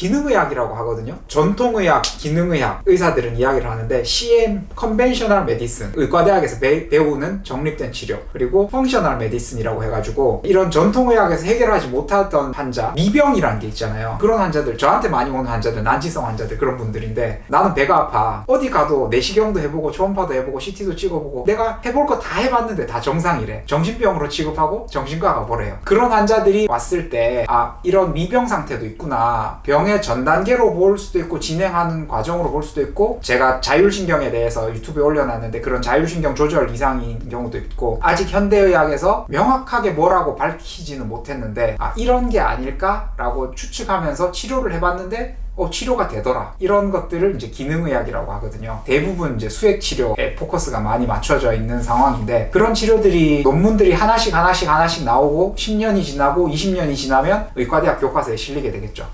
기능의학이라고 하거든요. 전통의학, 기능의학 의사들은 이야기를 하는데 CM 컨벤셔널 메디슨 의과대학에서 배, 배우는 정립된 치료 그리고 펑셔널 메디슨이라고 해가지고 이런 전통의학에서 해결하지 못하던 환자 미병이라는 게 있잖아요. 그런 환자들 저한테 많이 오는 환자들 난치성 환자들 그런 분들인데 나는 배가 아파 어디 가도 내시경도 해보고 초음파도 해보고 CT도 찍어보고 내가 해볼 거 다 해봤는데 다 정상이래 정신병으로 취급하고 정신과 가보래요 그런 환자들이 왔을 때 아 이런 미병 상태도 있구나 병의 전 단계로 볼 수도 있고 진행하는 과정으로 볼 수도 있고 제가 자율신경에 대해서 유튜브에 올려놨는데 그런 자율신경 조절 이상인 경우도 있고 아직 현대의학에서 명확하게 뭐라고 밝히지는 못했는데 아 이런 게 아닐까라고 추측하면서 치료를 해봤는데 어, 치료가 되더라. 이런 것들을 이제 기능의학이라고 하거든요. 대부분 이제 수액 치료에 포커스가 많이 맞춰져 있는 상황인데 그런 치료들이 논문들이 하나씩 하나씩 하나씩 나오고 10년이 지나고 20년이 지나면 의과대학 교과서에 실리게 되겠죠.